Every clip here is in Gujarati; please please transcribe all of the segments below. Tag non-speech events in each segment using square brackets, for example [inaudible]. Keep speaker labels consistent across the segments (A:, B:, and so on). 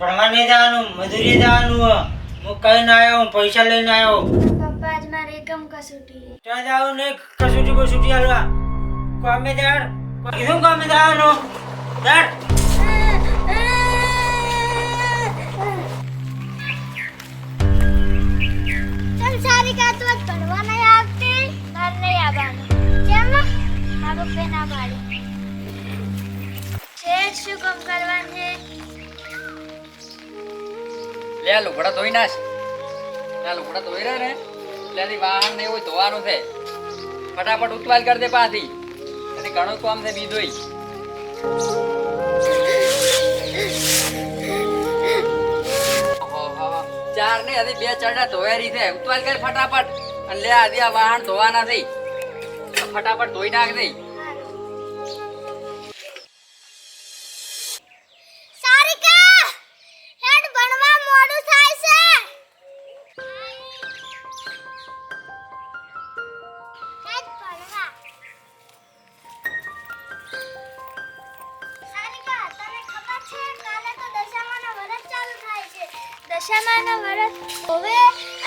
A: ભણવા નહીં જવાનું મજૂરી જવાનું. હું કઈ ના આવ્યો હું પૈસા લઈને આવ્યો.
B: પપ્પા આજ મારે એકમ કસોટી
A: ત્યાં જાવ ને કસુટી બસુટી હાલવા. કોમે જાડ કીધું કોમે જવાનું. જાડ
B: ચલ સારી કા તું આજ ભણવા નહીં આવતી? માર નહીં આવવાનું. કેમ? મારો પે પાડી. છે શું કામ કરવાનું છે?
C: લે લુગડા ધોઈ નાશ આ લુગડા ધોઈ રહ્યા ને એની વાહન ને એવું ધોવાનું છે. ફટાફટ ઉતવાલ કરી દે પાછી. એની ઘણું કામ છે બીજું ચાર ને હજી બે ચડા ધોયારી છે. ઉતવાલ કરી ફટાફટ. અને લે હજી આ વાહન ધોવાના થઈ ફટાફટ ધોઈ નાખ દઈ
B: દશામાના વરસ હવે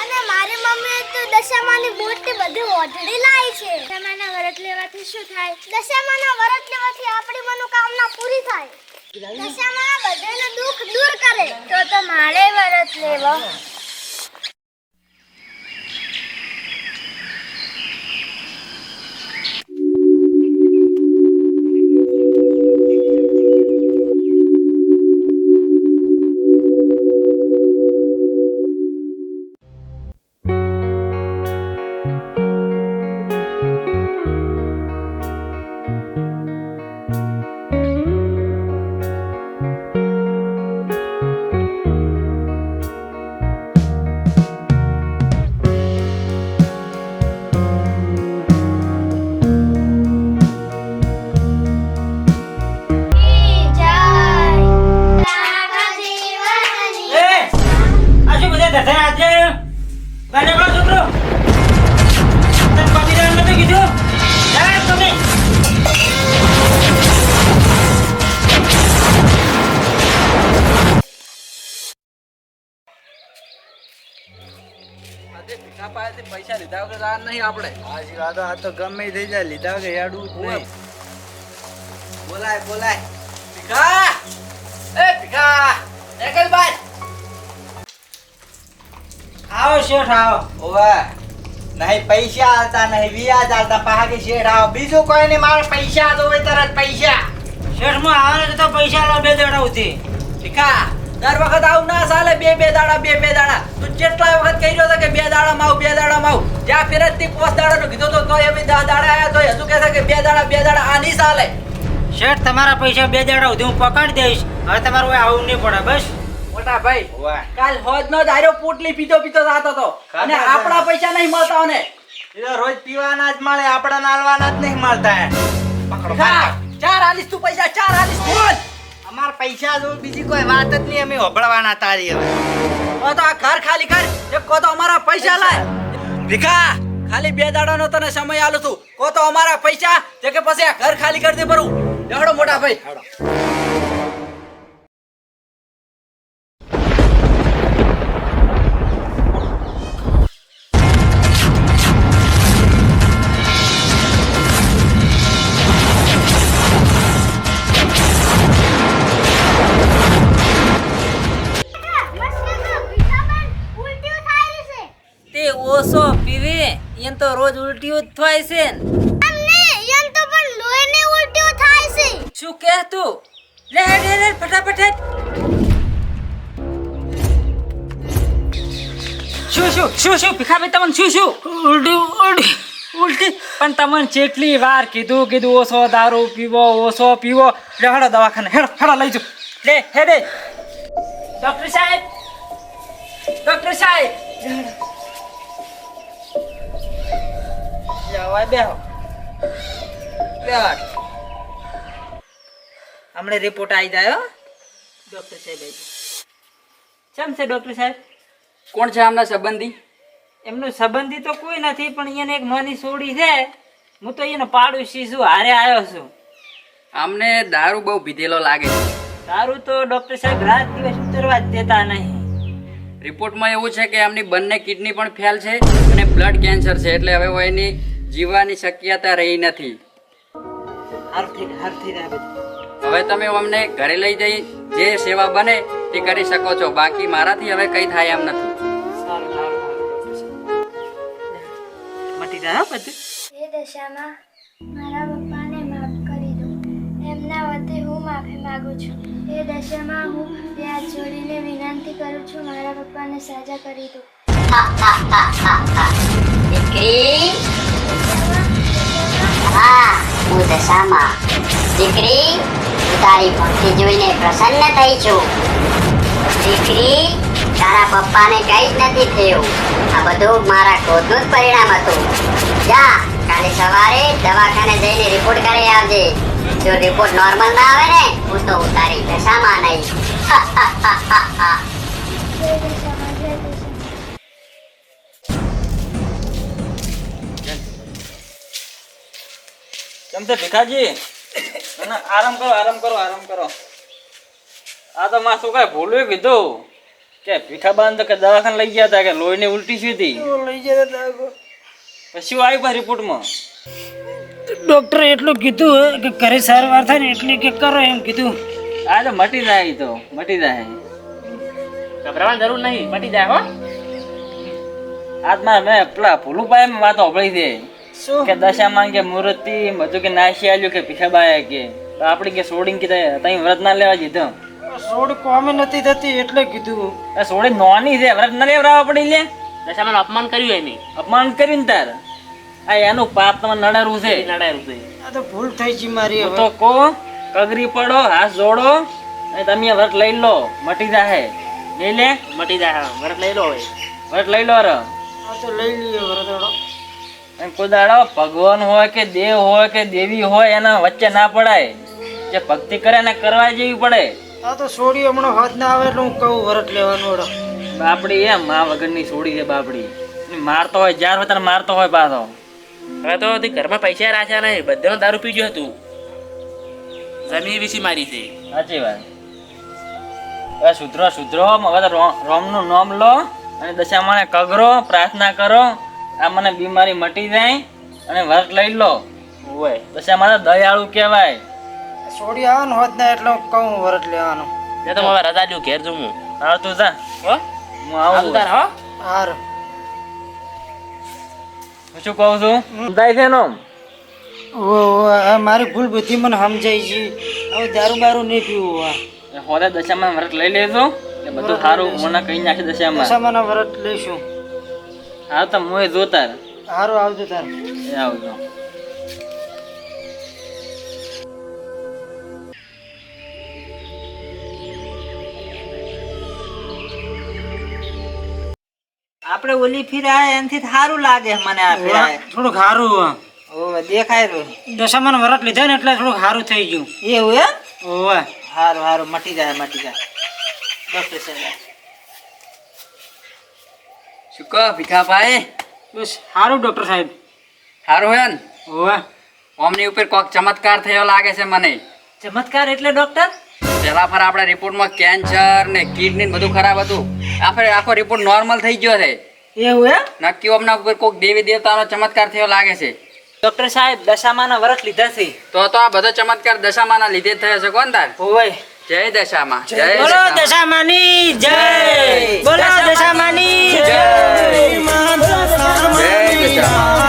B: અને મારી મમ્મી તો દશામાની મોટી બધી ઓઢડી લાવી છે. દશામાના વરત લેવાથી શું થાય? દશામાના વરત લેવાથી આપણી મનોકામના પૂરી થાય. દશામાં બધાનું દુઃખ દૂર કરે. તો તો મારે વરત લેવો.
A: ધધા આજે? બહાર નીકળો છોકરો. તને દેવાનું નતું કીધું?
C: ભીખા પાસેથી પૈસા લીધા વગર આ નહીં આપણે.
D: હાજી આ આ તો ગમે થઈ જાય લીધા યાડું જ નહીં.
C: બોલાય બોલાય. ભીખા? એ ભીખા? એકલભાઈ
A: આવો શેઠ આવો.
D: ઓવે નહીં પૈસા આવતા નહીં વ્યાજ આલતા પાહા કે શેઠ આવો. બીજું કોઈ નહીં મારે પૈસા જોવે તરત પૈસા.
A: શેઠમાં આવે તો પૈસા લો બે દાડા ઉતી
C: ઠીકા દર વખત આવું ના ચાલે બે બે દાડા બે બે દાડા. તું કેટલા વખત કહી રહ્યો હતો કે બે દાડા માં બે દાડા માં જ્યાં ફેરતથી પોસ દાડા નું કીધું તો તો એમ દા દાડા આવ્યા તો હજુ કહેશે કે બે દાડા બે દાડા આ નહીં ચાલે.
A: શેઠ તમારા પૈસા બે દાડા ઉધી હું પકડી દઈશ. હવે તમારે આવું નહીં પડે બસ.
C: મોટા કાલ હોજ નો દાર્યો પોટલી પીતો પીતો જાતો હતો. અને આપણા પૈસા નહીં મળતા ને
D: એ રોજ પીવાના જ મળે આપણા નાલવાના જ નહીં મળતા.
C: ચાર આલીસ તું પૈસા ચાર આલીસ બોલ.
D: અમાર પૈસા જો બીજી કોઈ વાત જ નહીં અમે હોભળવાના તારી હવે.
C: તો આ ઘર ખાલી કર. એક કો તો અમારા પૈસા લાય. ભીખા? ખાલી બે દાડા નો તને સમય આલું છું. કો તો અમારા પૈસા જે કે પછી આ ઘર ખાલી કરી દે બરું દેવડો મોટા ભાઈ
E: તે ઓછો પીવે એમ તો રોજ ઉલટીઓ જ થાય છે ને. શું કહે તું? લે હેડ હેડ ફટાફટ શું શું શું શું? ભીખાભાઈ તમને શું શું? ઉલટી ઉલટી ઉલટી. પણ તમને જેટલી વાર કીધું કીધું ઓછો દારૂ પીવો ઓછો પીવો. લે હડો દવાખાને હેડો હડો લઈ જાઓ. લે હેડે. ડોક્ટર સાહેબ ડોક્ટર સાહેબ. જવાય બેહો બેહો હમણે રિપોર્ટ આવી જાય ડોક્ટર સાહેબ. કેમ છે ડોક્ટર સાહેબ?
C: કોણ છે આમના સંબંધી?
E: એમનું સંબંધી તો કોઈ નથી પણ એને એક મની સોડી છે. હું તો એને પાડું છું હારે આવ્યો છું.
C: અમને દારૂ બહુ પીધેલો લાગે છે.
E: દારૂ તો ડોક્ટર સાહેબ રાત દિવસ ઉતરવા જ દેતા નહીં.
C: રિપોર્ટમાં એવું છે કે એમની બંને કિડની પણ ફેલ છે અને બ્લડ કેન્સર છે એટલે હવે એની જીવવાની શક્યતા રહી નથી. હવે તમે અમને ઘરે લઈ જઈ જે સેવા બને તે કરી શકો છો. બાકી મારાથી હવે કઈ થાય એમ નથી.
B: એ દશામાં મારા પપ્પાને માફ કરી દો એમના વતી હું માફી માંગુ છું. એ દશામાં હું બે હાથ જોડીને વિનંતી કરું છું મારા પપ્પાને સાજા કરી દો
F: દીકરી હા હું દશામાં દીકરી હું તારી ભક્તિ જોઈને પ્રસન્ન થઈ છું. દીકરી તારા પપ્પાને કઈ જ નથી થયું. આ બધું મારા ક્રોધનું જ પરિણામ હતું. જા કાલે સવારે દવાખાને જઈને રિપોર્ટ કરી આવજે. જો રિપોર્ટ નોર્મલ ના આવે ને હું તો તારી દશામાં નહીં. [laughs] [laughs] [laughs]
E: કેમ છે ભીખાજી? અને આરામ કરો આરામ કરો આરામ કરો. આ તો માં શું કાંઈ ભૂલ્યું કીધું? કે ભીખાબાન તો કે દવાખાને લઈ ગયા હતા કે લોહીની ઉલટી થઈ હતી?
A: લઈ જતા
E: પછી આવ્યું પા રિપોર્ટમાં?
A: ડોક્ટરે એટલું કીધું કે ઘરે સારવાર થાય ને એટલે કે કરો એમ કીધું.
E: આ તો મટી જાય તો મટી જાય.
G: ગભરાવાની જરૂર નહીં મટી જાય હો.
E: આજમાં મેં પેલા ભૂલું પાય મેં વાતો દે કે દશામાં કે મૂર્તિ બધું કે નાસી આલ્યું કે ભીખાબાએ કે? તો આપણે કે સોડીને કીધા તઈ વ્રત ના લેવા દીધો.
A: સોડ કોમે નથી થતી એટલે કીધું.
E: એ સોડી નોની છે વ્રત ના લેવડાવવા પડી લે.
G: દશામાં અપમાન કર્યું એની.
E: અપમાન કરીને તાર? આ એનું પાપ તમે નડારું છે.
G: નડાયું છે.
A: આ તો ભૂલ થઈ છે મારી
E: તો કો કગરી પડો હાથ જોડો અને તમે વ્રત લઈ લો મટી જાહે. લઈ લે.
G: મટી જાહે હા વરસ લઈ લો હવે.
E: વ્રત લઈ લો ર.
A: આ તો લઈ લઈએ
E: વ્રત કોઈ દાડો ભગવાન હોય કે દેવ હોય કે દેવી હોય એના વચ્ચે ના પડાય. જે ભક્તિ કરે એને કરવા જેવી પડે.
A: આ તો સોડી હમણાં હાથ ના આવે એટલે હું કહું વરત લેવાનું વડો
E: બાપડી એમ મા વગરની છોડી છે બાપડી. મારતો હોય જાર વતન ત્યારે મારતો હોય પાછો.
G: હવે તો તે ઘરમાં પૈસા રાખ્યા નહીં બધાનો દારૂ પીજો હતું. જમીન વિશે મારી છે
E: સાચી વાત. હવે સુધરો સુધરો હવે તો રોમનું નામ લો અને દશામાને કગરો પ્રાર્થના કરો. આ મને બીમારી મટી જાય અને વર્ત લઈ લો.
G: હોય
E: પછી અમારે દયાળુ કહેવાય.
A: સોડી આવે હોત ને એટલે કહું વર્ક લેવાનું.
G: એ તો હવે રજા લ્યો ઘેર જઉં હું
E: તું જા.
G: હો?
E: હું
G: આવું. તાર હો?
A: હાર.
E: હું શું કહું છું? સમજાય છે નો
A: મારી ભૂલ બધી મને સમજાય છે. હવે દારૂ બારું નહીં પીવું
E: હોદે દશામાં વ્રત લઈ લેજો. એ બધું સારું મને કહી નાખી દશામાં.
A: દશામાં વ્રત લઈશું.
E: હા તો હું જોતા
A: સારું આવજો તાર.
E: આવજો.
D: આપણે ઓલી ફિરાય એનાથી સારું લાગે મને આ ફિરાય
A: થોડુંક સારું
D: ઓ દેખાય રહ્યું.
A: દશામાં વરત લીધા ને એટલે થોડુંક સારું થઈ ગયું.
D: એવું એમ?
A: ઓવે.
D: સારું સારું મટી જાય મટી જાય. ડોક્ટર સાહેબ
C: શું કહો ભીખાભાઈ
A: બસ સારું ડૉક્ટર સાહેબ.
C: સારું હે ને?
A: ઓવે
C: ઓમની ઉપર કોક ચમત્કાર થયો લાગે છે મને.
D: ચમત્કાર એટલે ડૉક્ટર?
C: પેલા ફર આપણા રિપોર્ટમાં કેન્સર ને કિડની બધું ખરાબ હતું. આપણે આખો રિપોર્ટ નોર્મલ થઈ ગયો છે.
D: એવું એમ?
C: નક્કી ઓમના ઉપર કોક દેવી દેવતાનો ચમત્કાર થયો લાગે છે.
D: ડૉક્ટર સાહેબ દશામાના વરસ લીધા છે.
C: તો તો આ બધો ચમત્કાર દશામાના લીધે થયો છે કોણ તાર?
D: ઓવે
C: જય દશામાં જય
A: બોલો
C: દશામાં.
A: દશામાની જય બોલો દશામાની જય
C: જય દશામાં